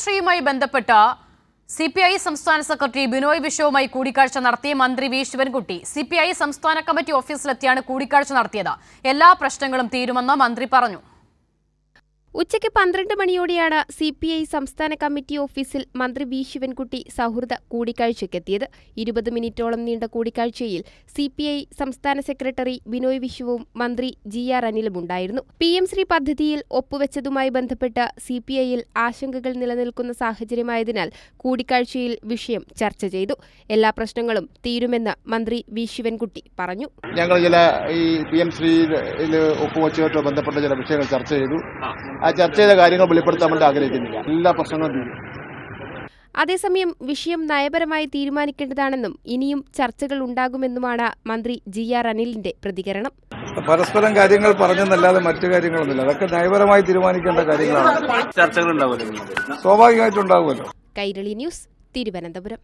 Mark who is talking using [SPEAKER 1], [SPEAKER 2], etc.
[SPEAKER 1] ശ്രീയുമായി ബന്ധപ്പെട്ട C P I സംസ്ഥാന secretary Binoy വിശ്വവുമായി കൂടിക്കാഴ്ച നടത്തിയ മന്ത്രി V Sivankutty C P I സംസ്ഥാന കമ്മിറ്റി ഓഫീസിലെത്തിയാണ് കൂടിക്കാഴ്ച നടത്തിയത്. എല്ലാ പ്രശ്നങ്ങളും തീരുമെന്ന് മന്ത്രി പറഞ്ഞു.
[SPEAKER 2] ഉച്ചയ്ക്ക് പന്ത്രണ്ട് മണിയോടെയാണ് സി പി ഐ സംസ്ഥാന കമ്മിറ്റി ഓഫീസിൽ മന്ത്രി വി ശിവൻകുട്ടി സൗഹൃദ കൂടിക്കാഴ്ചയ്ക്കെത്തിയത്. ഇരുപത് മിനിറ്റോളം നീണ്ട കൂടിക്കാഴ്ചയിൽ സി പി ഐ സംസ്ഥാന സെക്രട്ടറി ബിനോയ് വിശ്വവും മന്ത്രി ജി ആർ അനിലും ഉണ്ടായിരുന്നു. പി എം ശ്രീ പദ്ധതിയിൽ ഒപ്പുവെച്ചതുമായി ബന്ധപ്പെട്ട് സി പി ഐയിൽ ആശങ്കകൾ നിലനിൽക്കുന്ന സാഹചര്യമായതിനാൽ കൂടിക്കാഴ്ചയിൽ വിഷയം ചർച്ച ചെയ്തു. എല്ലാ പ്രശ്നങ്ങളും തീരുമെന്ന് മന്ത്രി വി ശിവൻകുട്ടി പറഞ്ഞു.
[SPEAKER 3] ഞങ്ങൾ ചില ഈ പി എം ശ്രീയിൽ ഒപ്പുവെച്ചുമായിട്ട് ബന്ധപ്പെട്ട ചില വിഷയങ്ങൾ ചർച്ച ചെയ്തു. ആ ചർച്ച ചെയ്ത കാര്യങ്ങൾ വെളിപ്പെടുത്താൻ വേണ്ടി ആഗ്രഹിക്കുന്നില്ല. എല്ലാ പ്രശ്നങ്ങളും തീരും.
[SPEAKER 2] അതേസമയം വിഷയം നയപരമായി തീരുമാനിക്കേണ്ടതാണെന്നും ഇനിയും ചർച്ചകൾ ഉണ്ടാകുമെന്നുമാണ് മന്ത്രി ജി ആർ അനിലിന്റെ പ്രതികരണം.
[SPEAKER 4] പരസ്പരം കാര്യങ്ങൾ പറഞ്ഞെന്നല്ലാതെ മറ്റു കാര്യങ്ങളൊന്നുമില്ല. അതൊക്കെ നയപരമായി തീരുമാനിക്കേണ്ട കാര്യങ്ങളാണ്.
[SPEAKER 5] ചർച്ചകൾ ഉണ്ടാവുമല്ലോ.
[SPEAKER 4] സ്വാഭാവികമായിട്ടുണ്ടാകുമല്ലോ
[SPEAKER 2] കൈരളി ന്യൂസ് തിരുവനന്തപുരം.